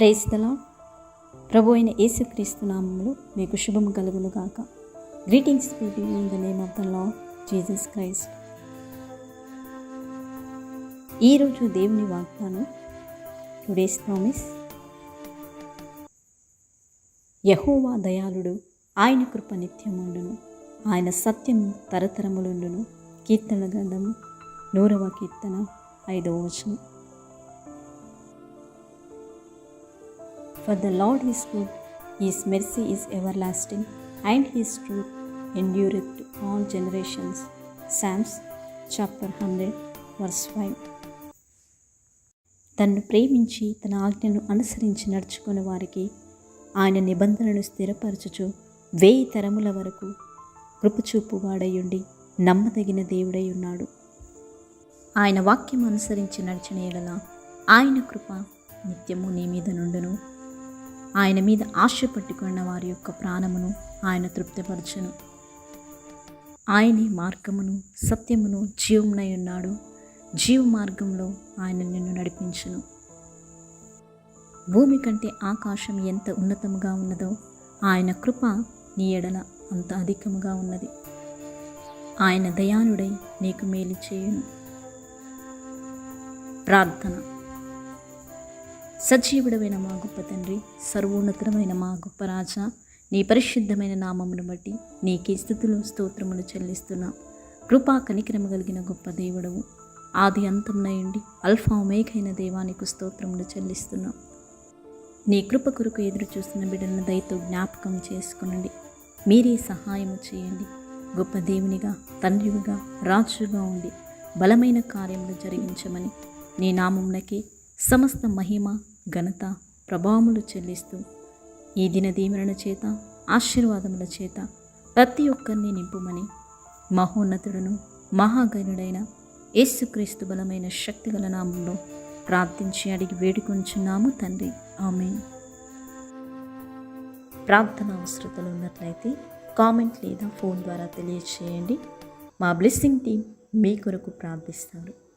ప్రేస్తలా ప్రభు అయిన యేసుక్రీస్తు నామంలో మీకు శుభము కలుగును గాక greetings baby in the name of the lord Jesus Christ. ఈరోజు దేవుని వాగ్దానం టుడేస్ ప్రామిస్. యహోవా దయాళుడు ఆయన కృప నిత్యముండును. ఆయన సత్యము తరతరములుండును. కీర్తన గ్రంథము నూరవ కీర్తన ఐదవ వచనం. For the Lord good his mercy is everlasting and his truth endureth to all generations. Psalms chapter 100, verse 5. తన్ను ప్రేమించి తన ఆజ్ఞను అనుసరించి నడుచుకున్న వారికి ఆయన నిబంధనను స్థిరపరచుచు వేయి తరముల వరకు కృపచూపువాడయుండి నమ్మదగిన దేవుడై ఉన్నాడు ఆయన వాక్యం అనుసరించి నడిచిన ఎడల ఆయన కృప నిత్యము నీ మీద నుండును ఆయన మీద ఆశ పట్టుకున్న వారి యొక్క ప్రాణమును ఆయన తృప్తిపరచును. ఆయనే మార్గమును సత్యమును జీవమునై ఉన్నాడు. జీవ మార్గంలో ఆయన నిన్ను నడిపించును. భూమి కంటే ఆకాశం ఎంత ఉన్నతముగా ఉన్నదో ఆయన కృప నీ ఎడల అంత అధికముగా ఉన్నది. ఆయన దయానుడై నీకు మేలు చేయును. ప్రార్థన. సజీవుడమైన మా గొప్ప తండ్రి సర్వోన్నతమైన మా గొప్ప రాజా నీ పరిశుద్ధమైన నామమును బట్టి నీకే స్థుతులు స్తోత్రములు చెల్లిస్తున్నాం. కృపా కనికరము కలిగిన గొప్ప దేవుడవు. ఆది అంతమునయండి అల్ఫా మేఘైన దేవానికి స్తోత్రములు చెల్లిస్తున్నాం. నీ కృప కొరకు ఎదురు చూస్తున్న బిడ్డలను దయతో జ్ఞాపకం చేసుకునండి. మీరే సహాయము చేయండి. గొప్ప దేవునిగా తండ్రివిగా రాజుగా ఉండి బలమైన కార్యములు జరిగించమని నీ నామమునకి సమస్త మహిమ ఘనత ప్రభావములు చెల్లిస్తూ ఈ దిన దీవెనల చేత ఆశీర్వాదముల చేత ప్రతి ఒక్కరిని నింపుమని మహోన్నతుడును మహాగణుడైన యేసుక్రీస్తు బలమైన శక్తిగల నామంలో ప్రార్థించి అడిగి వేడుకొంచున్నాము తండ్రి. ఆమె ప్రార్థన అవసరతలు ఉన్నట్లయితే కామెంట్ లేదా ఫోన్ ద్వారా తెలియచేయండి. మా బ్లెస్సింగ్ టీం మీ కొరకు ప్రార్థిస్తారు